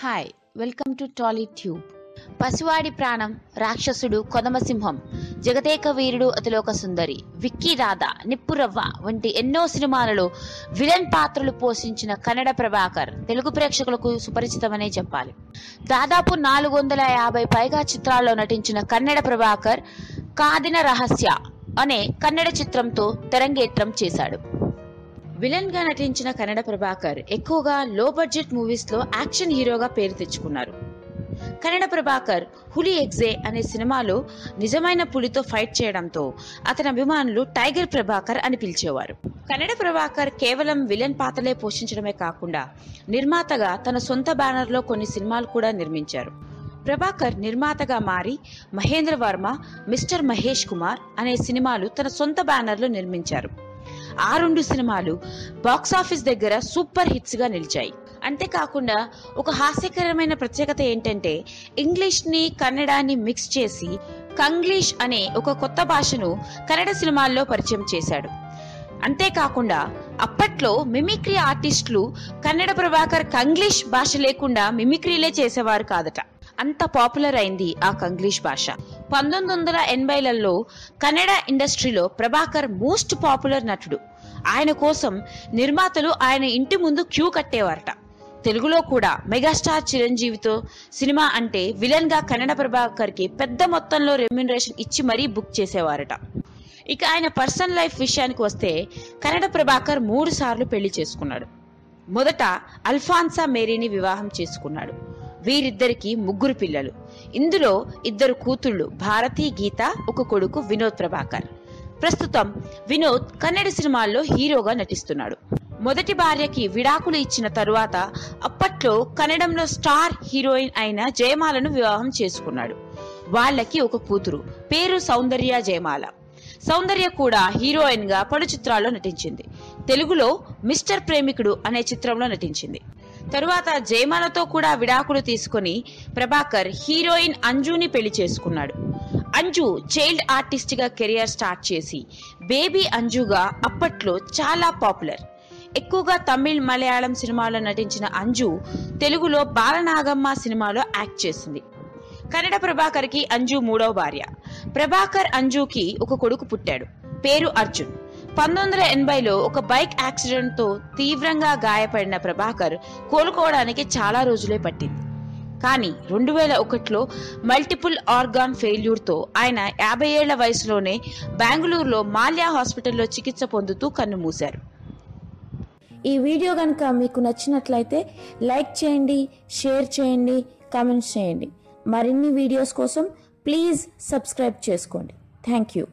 Hi welcome to Tolly tube Pasivadi Pranam Rakshasudu కొదమసింహం Jagadeka Veerudu Athiloka Sundari Vicky Radha నిప్పురవ్వ వంటి ఎన్నో సినిమాలలో విలన్ పాత్రలు పోషించిన కన్నడ ప్రభాకర్ తెలుగు ప్రేక్షకులకు సుపరిచితమనే చెప్పాలి. దాదాపు నాలుగు వందల యాభై పైగా చిత్రాల్లో నటించిన కన్నడ ప్రభాకర్ కాదిన రహస్య అనే కన్నడ చిత్రంతో తెరంగేత్రం చేశాడు. విలన్గా నటించిన కన్నడ ప్రభాకర్ ఎక్కువగా లో బడ్జెట్ మూవీస్లో యాక్షన్ హీరోగా పేరు తెచ్చుకున్నారు. కన్నడ ప్రభాకర్ హులి ఎగ్జే అనే సినిమాలో నిజమైన పులితో ఫైట్ చేయడంతో అతని అభిమానులు టైగర్ ప్రభాకర్ అని పిలిచేవారు. కన్నడ ప్రభాకర్ కేవలం విలన్ పాత్రలే పోషించడమే కాకుండా నిర్మాతగా తన సొంత బ్యానర్లో కొన్ని సినిమాలు కూడా నిర్మించారు. ప్రభాకర్ నిర్మాతగా మారి మహేంద్ర వర్మ మిస్టర్ మహేష్ కుమార్ అనే సినిమాలు తన సొంత బ్యానర్లో నిర్మించారు. ఆ రెండు సినిమాలు బాక్సాఫీస్ దగ్గర సూపర్ హిట్స్గా నిలిచాయి. అంతేకాకుండా ఒక హాస్యకరమైన ప్రత్యేకత ఏంటంటే ఇంగ్లీష్ని కన్నడాన్ని మిక్స్ చేసి కంగ్లీష్ అనే ఒక కొత్త భాషను కన్నడ సినిమాల్లో పరిచయం చేశాడు. అంతేకాకుండా అప్పట్లో మిమిక్రీ ఆర్టిస్టులు కన్నడ ప్రభాకర్ కంగ్లీష్ భాష లేకుండా మిమిక్రీలే చేసేవారు కాదట. అంత పాపులర్ అయింది ఆ కంగ్లీష్ భాష. పంతొమ్మిది వందల ఎనభైలలో కన్నడ ఇండస్ట్రీలో ప్రభాకర్ మోస్ట్ పాపులర్ నటుడు. ఆయన కోసం నిర్మాతలు ఆయన ఇంటి ముందు క్యూ కట్టేవారట. తెలుగులో కూడా మెగాస్టార్ చిరంజీవితో సినిమా అంటే విలన్గా కన్నడ ప్రభాకర్కి పెద్ద మొత్తంలో రెమ్యునరేషన్ ఇచ్చి మరీ బుక్ చేసేవారట. ఇక ఆయన పర్సనల్ లైఫ్ విషయానికి వస్తే కన్నడ ప్రభాకర్ మూడు సార్లు పెళ్ళి చేసుకున్నాడు. మొదట అల్ఫాన్సా మేరీని వివాహం చేసుకున్నాడు. వీరిద్దరికి ముగ్గురు పిల్లలు. ఇందులో ఇద్దరు కూతుళ్ళు భారతి గీత ఒక కొడుకు వినోద్ ప్రభాకర్. ప్రస్తుతం వినోద్ కన్నడ సినిమాల్లో హీరోగా నటిస్తున్నాడు. మొదటి భార్యకి విడాకులు ఇచ్చిన తరువాత అప్పట్లో కన్నడంలో స్టార్ హీరోయిన్ అయిన జయమాలను వివాహం చేసుకున్నాడు. వాళ్ళకి ఒక కూతురు పేరు సౌందర్య జయమాల. సౌందర్య కూడా హీరోయిన్గా పలు చిత్రాల్లో నటించింది. తెలుగులో మిస్టర్ ప్రేమికుడు అనే చిత్రంలో నటించింది. తరువాత జయమాలతో కూడా విడాకులు తీసుకుని ప్రభాకర్ హీరోయిన్ అంజుని పెళ్ళి చేసుకున్నాడు. అంజు చైల్డ్ ఆర్టిస్ట్గా కెరియర్ స్టార్ట్ చేసి బేబీ అంజుగా అప్పట్లో చాలా పాపులర్. ఎక్కువగా తమిళ్ మలయాళం సినిమాలో నటించిన అంజు తెలుగులో బాలనాగమ్మ సినిమాలో యాక్ట్ చేసింది. కన్నడ ప్రభాకర్కి అంజు మూడవ భార్య. ప్రభాకర్ అంజుకి ఒక కొడుకు పుట్టాడు. పేరు అర్జున్. పంతొమ్మిది వందల ఎనభైలో ఒక బైక్ యాక్సిడెంట్తో తీవ్రంగా గాయపడిన ప్రభాకర్ కోలుకోవడానికి చాలా రోజులే పట్టింది. కానీ రెండు వేల ఒకటిలో మల్టిపుల్ ఆర్గాన్ ఫెయిల్యూర్తో ఆయన యాభై ఏళ్ళ వయసులోనే బెంగళూరులో మాల్యా హాస్పిటల్లో చికిత్స పొందుతూ కన్నుమూశారు ఈ వీడియో కనుక మీకు నచ్చినట్లయితే లైక్ చేయండి షేర్ చేయండి కామెంట్స్ చేయండి. మరిన్ని వీడియోస్ కోసం ప్లీజ్ సబ్స్క్రైబ్ చేసుకోండి. Thank you.